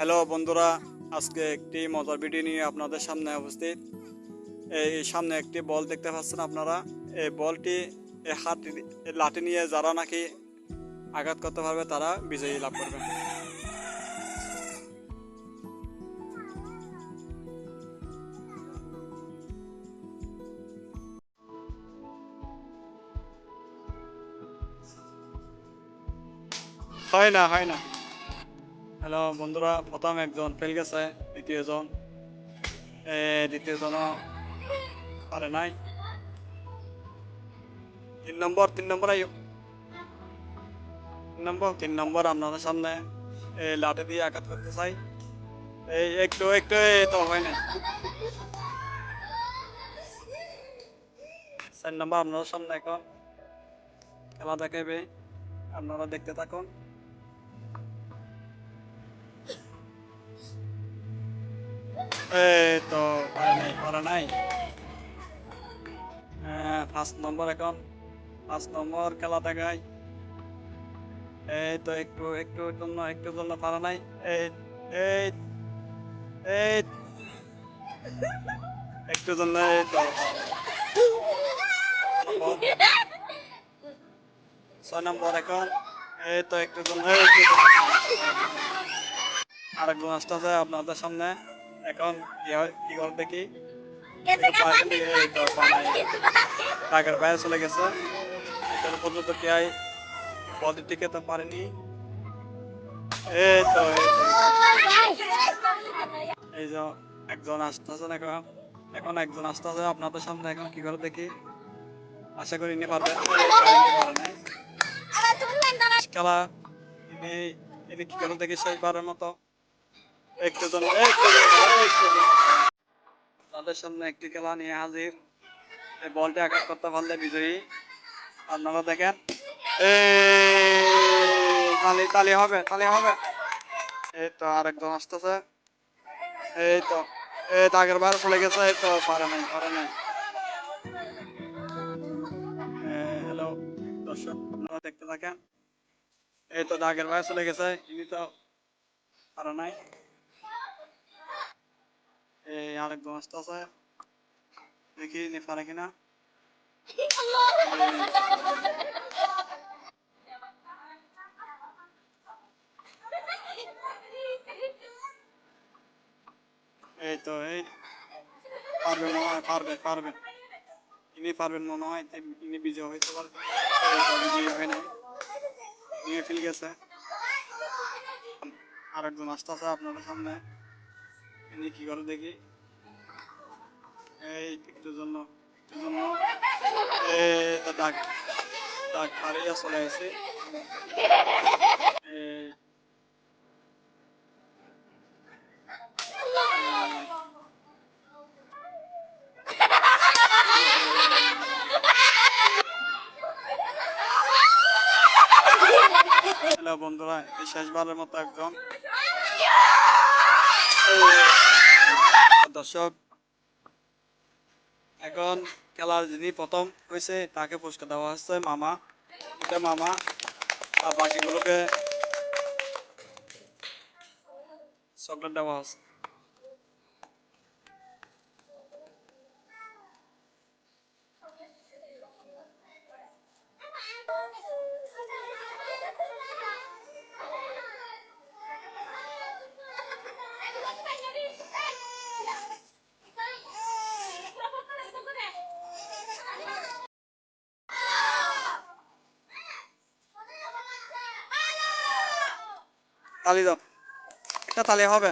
Hello বন্ধুরা, আজকে একটি মজার ভিডিও নিয়ে আপনাদের সামনে উপস্থিত। এই সামনে একটি বল দেখতে পাচ্ছেন আপনারা। এই বলটি হাত লাঠি নিয়ে যারা নাকি আঘাত করতে পারবে, তারা বিজয়ী লাভ করবে। হয় না হয় না। হ্যালো বন্ধুরা, প্রথম একজন ফেল গেছে দ্বিতীয়জন দ্বিতীয়জনও পারে নাই। তিন নম্বর তিন নম্বর আইও। তিন নম্বর তিন নম্বর আপনাদের সামনে এই লাঠি দিয়ে আঘাত করতে চাই। এই একটু একটু তো হয় না। চার নম্বর আপনাদের সামনে এখন, খেলা দেখাবে আপনারা দেখতে থাকুন। তো পারে নাই হ্যাঁ নম্বর এখন। নম্বর খেলা দেখাই। এই তো একটু একটু জন্য একটু জন্য পারা নাই। এই এই এই। একটু জন্য এই তো। ছয় নম্বর এখন। এই তো একটু জন্য। আরেকজন আপনাদের সামনে। এখন কি হয় কি করে দেখি টাকার বাইরে চলে গেছে। এখন পর্যন্ত কি বডি টিকে তো পারেনি। এই তো এই যে একজন আসতেছে এখন এখন একজন আসতেছে আপনাদের সামনে এখন কি করে দেখি? আশা করি নিয়ে পারবে। খেলা ইনি ইনি কি করে দেখি শেষবারের মতো একটু জন একটু জন, একটু জন। তাদের সামনে একটি খেলা নিয়ে হাজির। এই বলটা আঘাত করতে পারলে বিজয়ী। আপনারা দেখেন। তালি তালি হবে তালি হবে। এই তো আরেকজন আসতেছে। এই তো এই তো আগের বার চলে গেছে, এই তো পারে নাই পারে নাই। হ্যালো দর্শক, আপনারা দেখতে থাকেন। এই তো আগের বার চলে গেছে, ইনি তো পারে নাই। এই আরেকজন আসতেছে দেখি, নি পারে কিনা। এই তো, এই। পারবে মনে হয়, পারবে পারবে। ইনি পারবেন মনে হয় ইনি বিজয় হইতে পারবে এই তো বিজয়ী হয় নাই। নিয়ে ফিল গেছে। আরেকজন আসতেছে আপনাদের সামনে। ইনি কি করে দেখি? এই একটু জন্য একটু জন্য। ডাক ডাক হারিয়ে চলে আসে বন্ধুরা শেষবারের মতো একজন দর্শক, এখন খেলার যিনি প্রথম হয়েছে তাকে পুরস্কার দেওয়া হচ্ছে মামা। এটা মামা আর বাকিগুলোকে চকলেট দেওয়া হচ্ছে। তালি দাও। একটা তালি হবে।